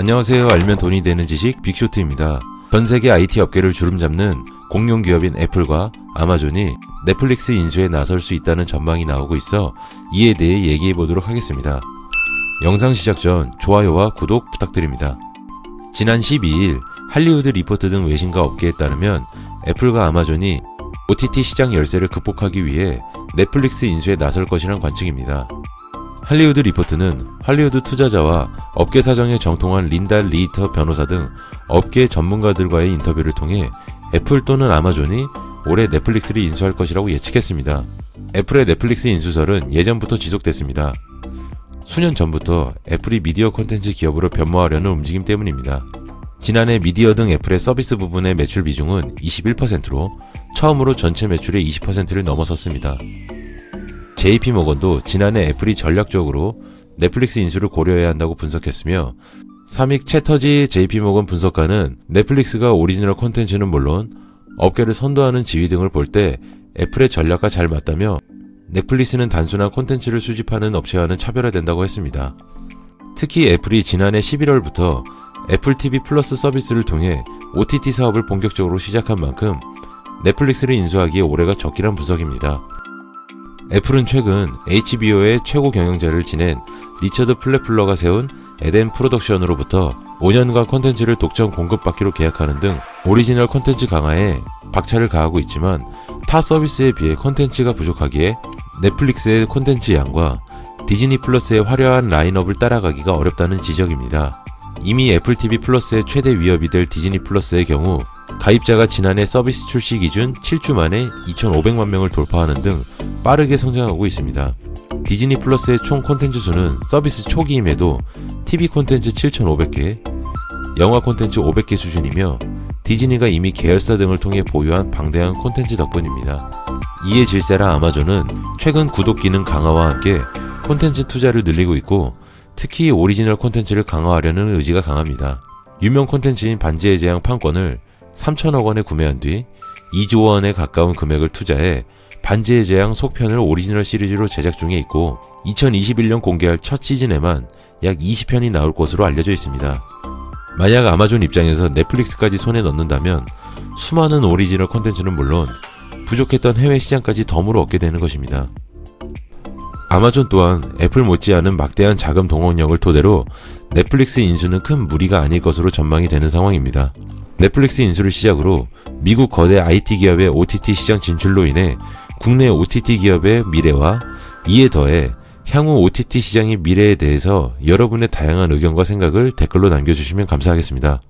안녕하세요. 알면 돈이 되는 지식 빅쇼트입니다. 전 세계 IT 업계를 주름잡는 공룡 기업인 애플과 아마존이 넷플릭스 인수에 나설 수 있다는 전망이 나오고 있어 이에 대해 얘기해 보도록 하겠습니다. 영상 시작 전 좋아요와 구독 부탁드립니다. 지난 12일 할리우드 리포트 등 외신과 업계에 따르면 애플과 아마존이 OTT 시장 열세를 극복하기 위해 넷플릭스 인수에 나설 것이란 관측입니다. 할리우드 리포트는 할리우드 투자자와 업계 사정에 정통한 린달 리히터 변호사 등 업계 전문가들과의 인터뷰를 통해 애플 또는 아마존이 올해 넷플릭스를 인수할 것이라고 예측했습니다. 애플의 넷플릭스 인수설은 예전부터 지속됐습니다. 수년 전부터 애플이 미디어 콘텐츠 기업으로 변모하려는 움직임 때문입니다. 지난해 미디어 등 애플의 서비스 부분의 매출 비중은 21%로 처음으로 전체 매출의 20%를 넘어섰습니다. JP 모건도 지난해 애플이 전략적으로 넷플릭스 인수를 고려해야 한다고 분석했으며 삼익 채터지 JP 모건 분석가는 넷플릭스가 오리지널 콘텐츠는 물론 업계를 선도하는 지위 등을 볼 때 애플의 전략과 잘 맞다며 넷플릭스는 단순한 콘텐츠를 수집하는 업체와는 차별화된다고 했습니다. 특히 애플이 지난해 11월부터 애플 TV 플러스 서비스를 통해 OTT 사업을 본격적으로 시작한 만큼 넷플릭스를 인수하기에 올해가 적기란 분석입니다. 애플은 최근 HBO의 최고 경영자를 지낸 리처드 플랫플러가 세운 에덴 프로덕션으로부터 5년간 콘텐츠를 독점 공급받기로 계약하는 등 오리지널 콘텐츠 강화에 박차를 가하고 있지만 타 서비스에 비해 콘텐츠가 부족하기에 넷플릭스의 콘텐츠 양과 디즈니 플러스의 화려한 라인업을 따라가기가 어렵다는 지적입니다. 이미 애플 TV 플러스의 최대 위협이 될 디즈니 플러스의 경우 가입자가 지난해 서비스 출시 기준 7주 만에 2,500만 명을 돌파하는 등 빠르게 성장하고 있습니다. 디즈니 플러스의 총 콘텐츠 수는 서비스 초기임에도 TV 콘텐츠 7,500개, 영화 콘텐츠 500개 수준이며 디즈니가 이미 계열사 등을 통해 보유한 방대한 콘텐츠 덕분입니다. 이에 질세라 아마존은 최근 구독 기능 강화와 함께 콘텐츠 투자를 늘리고 있고 특히 오리지널 콘텐츠를 강화하려는 의지가 강합니다. 유명 콘텐츠인 반지의 제왕 판권을 3천억 원에 구매한 뒤 2조 원에 가까운 금액을 투자해 반지의 제왕 속편을 오리지널 시리즈로 제작 중에 있고 2021년 공개할 첫 시즌에만 약 20편이 나올 것으로 알려져 있습니다. 만약 아마존 입장에서 넷플릭스까지 손에 넣는다면 수많은 오리지널 콘텐츠는 물론 부족했던 해외 시장까지 덤으로 얻게 되는 것입니다. 아마존 또한 애플 못지않은 막대한 자금 동원력을 토대로 넷플릭스 인수는 큰 무리가 아닐 것으로 전망이 되는 상황입니다. 넷플릭스 인수를 시작으로 미국 거대 IT 기업의 OTT 시장 진출로 인해 국내 OTT 기업의 미래와 이에 더해 향후 OTT 시장의 미래에 대해서 여러분의 다양한 의견과 생각을 댓글로 남겨주시면 감사하겠습니다.